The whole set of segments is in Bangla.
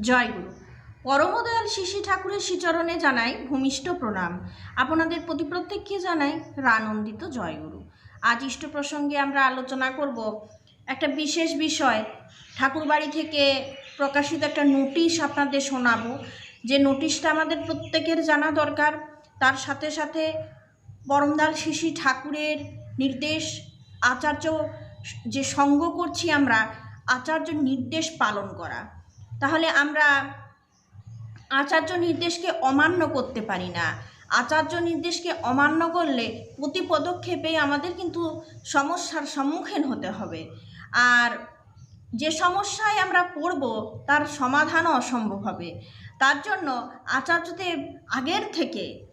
জয়গুরু। পরমদয়াল শিশি ঠাকুরের শ্রীচরণে জানাই ভূমিষ্ঠ প্রণাম। আপনাদের প্রতি প্রত্যেককে জানাই রানন্দিত জয়গুরু। আজ ইষ্ট প্রসঙ্গে আমরা আলোচনা করব একটা বিশেষ বিষয়। ঠাকুরবাড়ি থেকে প্রকাশিত একটা নোটিশ আপনাদের শোনাবো। যে নোটিশটা আমাদের প্রত্যেকের জানা দরকার। তার সাথে সাথে পরমদাল শিশি ঠাকুরের নির্দেশ, আচার্য, যে সঙ্গ করছি আমরা, আচার্য নির্দেশ পালন করা। তাহলে আমরা আচার্য নির্দেশকে অমান্য করতে পারি না। আচার্য নির্দেশকে অমান্য করলে প্রতি পদক্ষেপে আমাদের কিন্তু সমস্যার সম্মুখীন হতে হবে। আর যে সমস্যায় আমরা পড়ব, তার সমাধানও অসম্ভব হবে। তার জন্য আচার্যদেব আগের থেকে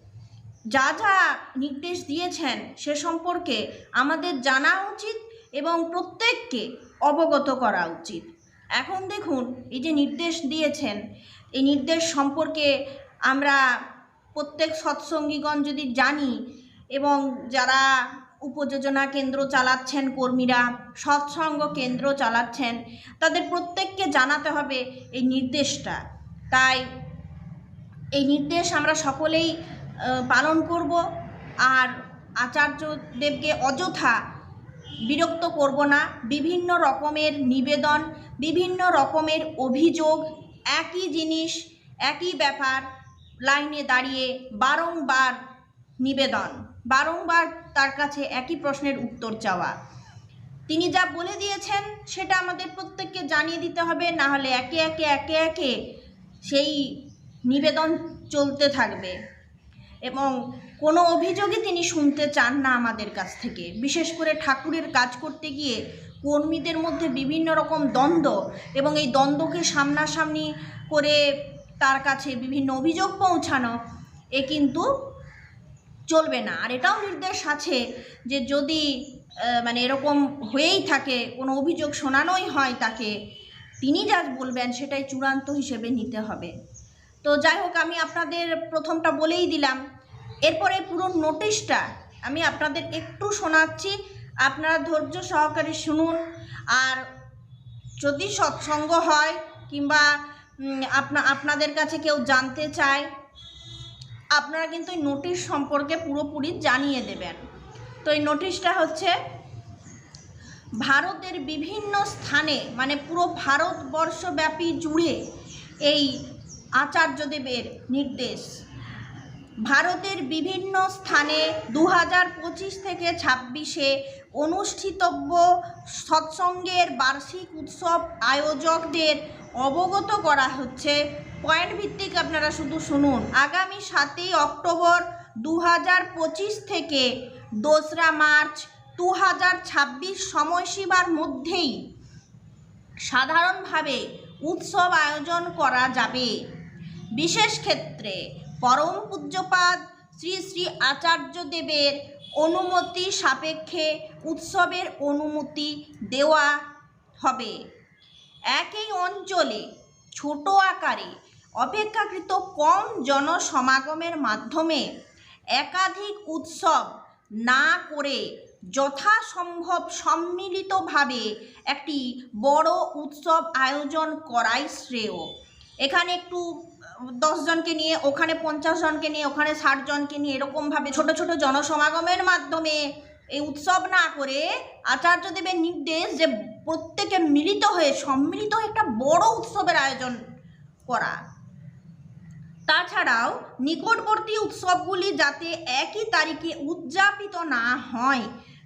যা যা নির্দেশ দিয়েছেন, সে সম্পর্কে আমাদের জানা উচিত এবং প্রত্যেককে অবগত করা উচিত। এখন দেখুন, এই যে নির্দেশ দিয়েছেন, এই নির্দেশ সম্পর্কে আমরা প্রত্যেক সৎসঙ্গীগণ যদি জানি এবং যারা উপযোজনা কেন্দ্র চালাচ্ছেন, কর্মীরা সৎসঙ্গ কেন্দ্র চালাচ্ছেন, তাদের প্রত্যেককে জানাতে হবে এই নির্দেশটা। তাই এই নির্দেশ আমরা সকলেই পালন করব। আর আচার্যদেবকে অযথা বিরক্ত করব না। বিভিন্ন রকমের নিবেদন, বিভিন্ন রকমের অভিযোগ, একই জিনিস, একই ব্যাপার লাইনে দাঁড়িয়ে বারংবার নিবেদন, বারংবার তার কাছে একই প্রশ্নের উত্তর চাওয়া। তিনি যা বলে দিয়েছেন সেটা আমাদের প্রত্যেককে জানিয়ে দিতে হবে না হলে একে একে একে একে সেই নিবেদন চলতে থাকবে। এবং কোনো অভিযোগই তিনি শুনতে চান না আমাদের কাছ থেকে। বিশেষ করে ঠাকুরের কাজ করতে গিয়ে কর্মীদের মধ্যে বিভিন্ন রকম দ্বন্দ্ব এবং এই দ্বন্দ্বকে সামনাসামনি করে তার কাছে বিভিন্ন অভিযোগ পৌঁছানো, এ কিন্তু চলবে না। আর এটাও নির্দেশ আছে যে যদি মানে এরকম হয়েই থাকে, কোনো অভিযোগ শোনানোই হয় তাকে, তিনি যা বলবেন সেটাই চূড়ান্ত হিসেবে নিতে হবে। তো যাই হোক, আমি আপনাদের প্রথমটা বলেই দিলাম। এরপরে পুরো নোটিশটা আমি আপনাদের একটু শোনাচ্ছি। আপনারা ধৈর্য সহকারে শুনুন। আর যদি সৎসঙ্গ হয় কিংবা আপনা, আপনাদের কাছে কেউ জানতে চায়, আপনারা কিন্তু এই নোটিশ সম্পর্কে পুরোপুরি জানিয়ে দেবেন। তো এই নোটিশটা হচ্ছে, ভারতের বিভিন্ন স্থানে মানে পুরো ভারতবর্ষব্যাপী জুড়ে এই আচার্যদেবের নির্দেশ। ভারতের বিভিন্ন স্থানে দু পঁচিশ থেকে ছাব্বিশে অনুষ্ঠিতব্য সৎসঙ্গের বার্ষিক উৎসব আয়োজকদের অবগত করা হচ্ছে। পয়েন্ট ভিত্তিক আপনারা শুধু শুনুন। আগামী সাতই অক্টোবর দু হাজার পঁচিশ থেকে দোসরা মার্চ দু হাজার ছাব্বিশ সময়সীমার মধ্যেই সাধারণভাবে উৎসব আয়োজন করা যাবে। বিশেষ ক্ষেত্রে পরম পূজ্যপাদ শ্রী শ্রী আচার্যদেবের অনুমতি সাপেক্ষে উৎসবের অনুমতি দেওয়া হবে। একই অঞ্চলে ছোট আকারে অপেক্ষাকৃত কম জনসমাগমের মাধ্যমে একাধিক উৎসব না করে যথাসম্ভব সম্মিলিতভাবে একটি বড় উৎসব আয়োজন করাই শ্রেয়। এখানে একটু দশজনকে নিয়ে, ওখানে পঞ্চাশ জনকে নিয়ে, ওখানে ষাট জনকে নিয়ে এরকমভাবে ছোট ছোট জনসমাগমের মাধ্যমে এই উৎসব না করে আচার্যদেবের নির্দেশ যে প্রত্যেকে মিলিত হয়ে, সম্মিলিত একটা বড় উৎসবের আয়োজন করা। তাছাড়াও নিকটবর্তী উৎসবগুলি যাতে একই তারিখে উদযাপিত না হয়,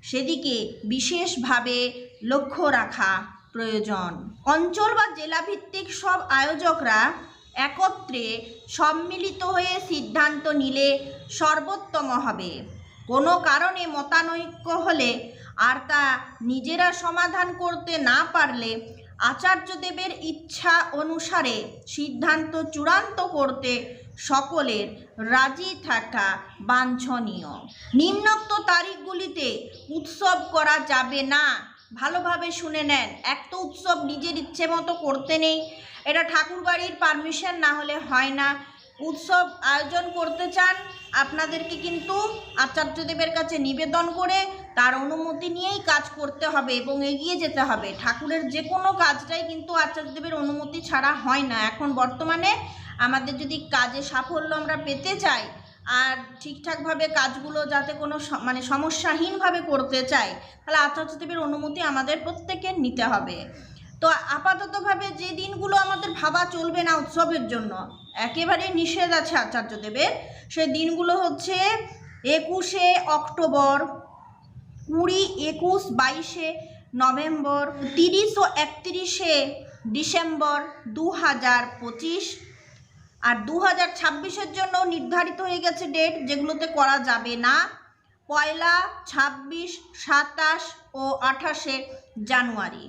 সেদিকে বিশেষভাবে লক্ষ্য রাখা প্রয়োজন। অঞ্চল বা জেলাভিত্তিক সব আয়োজকরা একত্রে সম্মিলিত হয়ে সিদ্ধান্ত নিলে সর্বোত্তম হবে। কোনো কারণে মতানৈক্য হলে আর তা নিজেরা সমাধান করতে না পারলে আচার্যদেবের ইচ্ছা অনুসারে সিদ্ধান্ত চূড়ান্ত করতে সকলের রাজি থাকা বাঞ্ছনীয়। নিম্নোক্ত তারিখগুলিতে উৎসব করা যাবে না। ভালোভাবে শুনে নেন। এক তো উৎসব নিজের ইচ্ছে মতো করতে নেই। এটা ঠাকুরবাড়ির পারমিশন না হলে হয় না। উৎসব আয়োজন করতে চান, আপনাদেরকে কিন্তু আচার্যদেবের কাছে নিবেদন করে তার অনুমতি নিয়েই কাজ করতে হবে এবং এগিয়ে যেতে হবে। ঠাকুরের যে কোনো কাজটাই কিন্তু আচার্যদেবের অনুমতি ছাড়া হয় না। এখন বর্তমানে আমাদের যদি কাজে সাফল্য আমরা পেতে চাই আর ঠিকঠাকভাবে কাজগুলো যাতে কোনো মানে সমস্যাহীনভাবে করতে চাই তাহলে আচার্যদেবের অনুমতি আমাদের প্রত্যেকের নিতে হবে। তো আপাততভাবে যে দিনগুলো আমাদের ভাবা চলবে না উৎসবের জন্য, একেবারে নিষেধ আছে আচার্যদেবের। সে দিনগুলো হচ্ছে একুশে অক্টোবর, কুড়ি একুশ বাইশে নভেম্বর, তিরিশ ও একত্রিশে ডিসেম্বর দু হাজার পঁচিশ আর দু হাজার ছাব্বিশের জন্য নির্ধারিত হয়ে গেছে ডেট যেগুলোতে করা যাবে না। পয়লা ছাব্বিশ, সাতাশ ও আঠাশে জানুয়ারি।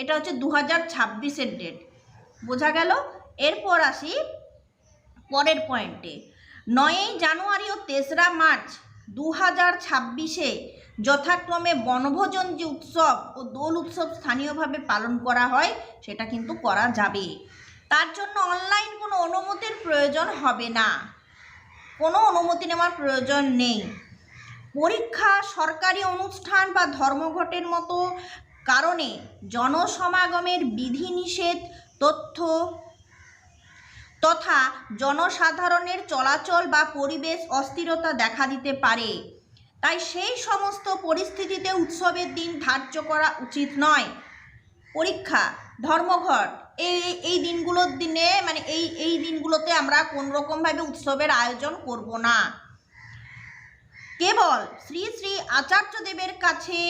এটা হচ্ছে দু হাজার ছাব্বিশের ডেট বোঝা গেল? এরপর আসি পরের পয়েন্টে নয়ই জানুয়ারি ও তেসরা মার্চ দু হাজার ছাব্বিশে যথাক্রমে বনভোজন যে উৎসব ও দোল উৎসব স্থানীয়ভাবে পালন করা হয়, সেটা কিন্তু করা যাবে। তার জন্য অনলাইন কোনো অনুমতির প্রয়োজন হবে না। কোনো অনুমতি নেওয়ার প্রয়োজন নেই। পরীক্ষা, সরকারি অনুষ্ঠান বা ধর্মঘটের মতো কারণে জনসমাগমের বিধিনিষেধ, তথ্য তথা জনসাধারণের চলাচল বা পরিবেশ অস্থিরতা দেখা দিতে পারে। তাই সেই সমস্ত পরিস্থিতিতে উৎসবের দিন ধার্য করা উচিত নয়। পরীক্ষা, ধর্মঘট এই এই দিনগুলোর দিনে মানে এই এই দিনগুলোতে আমরা কোন রকমভাবে উৎসবের আয়োজন করব না। কেবল শ্রী শ্রী আচার্যদেবের কাছে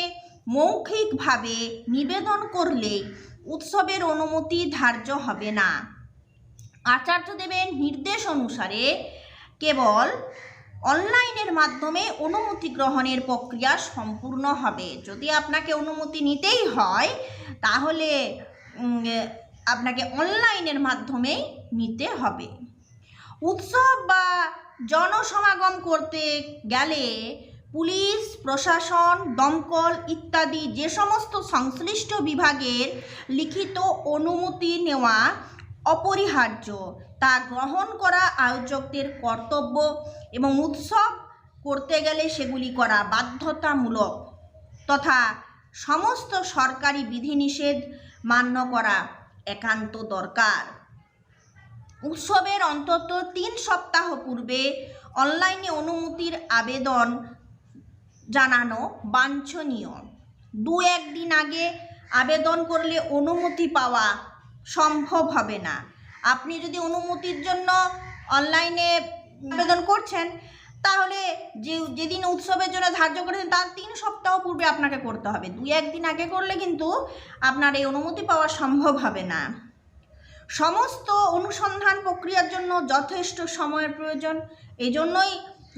মৌখিকভাবে নিবেদন করলে উৎসবের অনুমতি ধার্য হবে না। আচার্যদেবের নির্দেশ অনুসারে কেবল অনলাইনের মাধ্যমে অনুমতি গ্রহণের প্রক্রিয়া সম্পূর্ণ হবে। যদি আপনাকে অনুমতি নিতেই হয়, তাহলে আপনাকে অনলাইনের মাধ্যমেই নিতে হবে। উৎসব বা জনসমাগম করতে গেলে পুলিশ, প্রশাসন, দমকল ইত্যাদি যে সমস্ত সংশ্লিষ্ট বিভাগের লিখিত অনুমতি নেওয়া অপরিহার্য, তা গ্রহণ করা আয়োজকদের কর্তব্য এবং উৎসব করতে গেলে সেগুলি করা বাধ্যতামূলক তথা সমস্ত সরকারি বিধিনিষেধ মান্য করা একান্ত দরকার। উৎসবের অন্তত তিন সপ্তাহ পূর্বে অনলাইনে অনুমতির আবেদন জানানো বাঞ্ছনীয়। দু একদিন আগে আবেদন করলে অনুমতি পাওয়া সম্ভব হবে না। আপনি যদি অনুমতির জন্য অনলাইনে আবেদন করছেন তাহলে যে, যেদিন উৎসবের জন্য ধার্য করেছেন তার তিন সপ্তাহ পূর্বে আপনাকে করতে হবে। দুই একদিন আগে করলে কিন্তু আপনার এই অনুমতি পাওয়া সম্ভব হবে না। সমস্ত অনুসন্ধান প্রক্রিয়ার জন্য যথেষ্ট সময়ের প্রয়োজন। এই জন্যই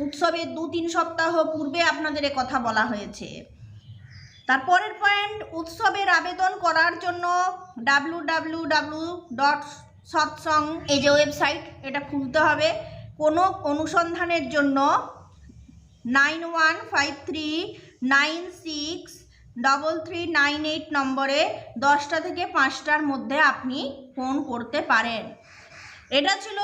উৎসবের দু, তিন সপ্তাহ পূর্বে আপনাদের কথা বলা হয়েছে। তারপরের পয়েন্ট, উৎসবের আবেদন করার জন্য W W W dot Satsang এই যে ওয়েবসাইট, এটা খুলতে হবে। কোনো অনুসন্ধানের জন্য nine one five three nine six double three nine eight নম্বরে দশটা থেকে পাঁচটার মধ্যে আপনি ফোন করতে পারেন। এটা ছিল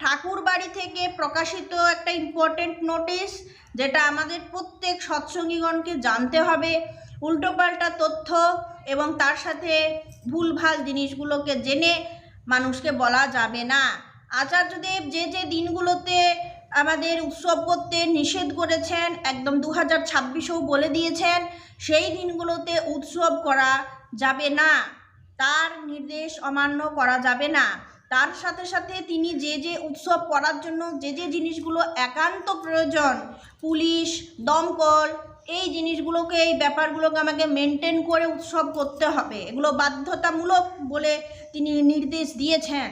ঠাকুর বাড়ি থেকে প্রকাশিত একটা ইম্পর্টেন্ট নোটিশ যেটা আমাদের প্রত্যেক সৎসঙ্গীগণকে জানতে হবে। উল্টোপাল্টা তথ্য এবং তার সাথে ভুলভাল জিনিসগুলোকে জেনে মানুষকে বলা যাবে না। আচার্যদেব যে যে দিনগুলোতে আমাদের উৎসব করতে নিষেধ করেছেন, একদম দু হাজার ছাব্বিশেও বলে দিয়েছেন, সেই দিনগুলোতে উৎসব করা যাবে না। তার নির্দেশ অমান্য করা যাবে না। তার সাথে সাথে তিনি যে যে উৎসব করার জন্য যে যে জিনিসগুলো একান্ত প্রয়োজন, পুলিশ, দমকল, এই জিনিসগুলোকে, এই ব্যাপারগুলোকে আমাকে মেনটেন করে উৎসব করতে হবে। এগুলো বাধ্যতামূলক বলে তিনি নির্দেশ দিয়েছেন।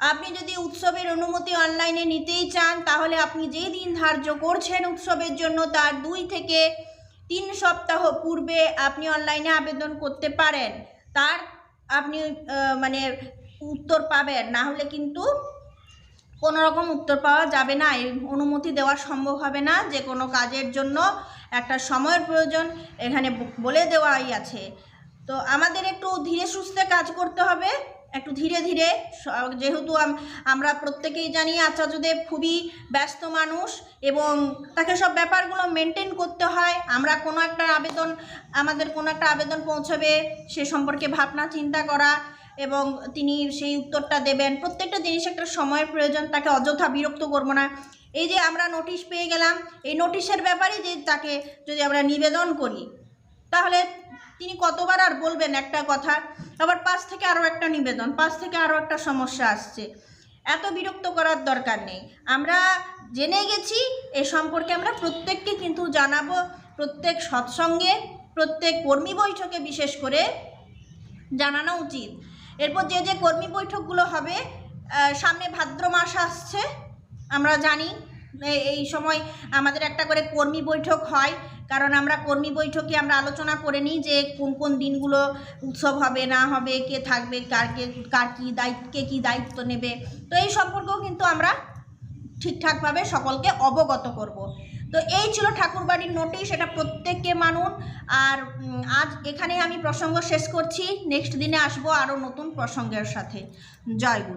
আপনি যদি উৎসবের অনুমতি অনলাইনে নিতেই চান, তাহলে আপনি যেই দিন ধার্য করছেন উৎসবের জন্য, তার দুই থেকে তিন সপ্তাহ পূর্বে আপনি অনলাইনে আবেদন করতে পারেন। তার আপনি মানে উত্তর পাবেন। না হলে কিন্তু কোনো রকম উত্তর পাওয়া যাবে না। অনুমতি দেওয়া সম্ভব হবে না। যে কোনো কাজের জন্য একটা সময়ের প্রয়োজন এখানে বলে দেওয়াই আছে। তো আমাদের একটু ধীরে সুস্থে কাজ করতে হবে। একটু ধীরে ধীরে যেহেতু আমরা প্রত্যেকেই জানি আচার্যদেব খুবই ব্যস্ত মানুষ এবং তাকে সব ব্যাপারগুলো মেনটেন করতে হয়। আমরা কোনো একটা আবেদন, আমাদের কোনো একটা আবেদন পৌঁছবে সে সম্পর্কে ভাবনা, চিন্তা করা এবং তিনি সেই উত্তরটা দেবেন। প্রত্যেকটা জিনিস একটা সময়ের প্রয়োজন, তাকে অযথা বিরক্ত করব না। এই যে আমরা নোটিশ পেয়ে গেলাম, এই নোটিশের ব্যাপারে যে তাকে যদি আমরা নিবেদন করি, তাহলে তিনি কতবার আর বলবেন একটা কথা? আবার পাশ থেকে আরও একটা নিবেদন, পাশ থেকে আরও একটা সমস্যা আসছে। এত বিরক্ত করার দরকার নেই। আমরা জেনে গেছি, এ সম্পর্কে আমরা প্রত্যেককে কিন্তু জানাব। প্রত্যেক সৎসঙ্গে, প্রত্যেক কর্মী বৈঠকে বিশেষ করে জানানো উচিত। এরপর যে যে কর্মী বৈঠকগুলো হবে সামনে ভাদ্র মাস আসছে, আমরা জানি। এই সময় আমাদের একটা করে কর্মী বৈঠক হয়। কারণ আমরা কর্মী বৈঠকে আমরা আলোচনা করে নিই যে কোন কোন দিনগুলো উৎসব হবে, না হবে, কে থাকবে, কার কে, কার কী দায়িত্ব, কে কী দায়িত্ব নেবে। তো এই সম্পর্কেও কিন্তু আমরা ঠিকঠাকভাবে সকলকে অবগত করব। তো এই ছিল ঠাকুরবাড়ির নোটিশ, এটা প্রত্যেককে মানুন। আর আজ এখানে আমি প্রসঙ্গ শেষ করছি। নেক্সট দিনে আসব আরও নতুন প্রসঙ্গের সাথে। জয় গুরু।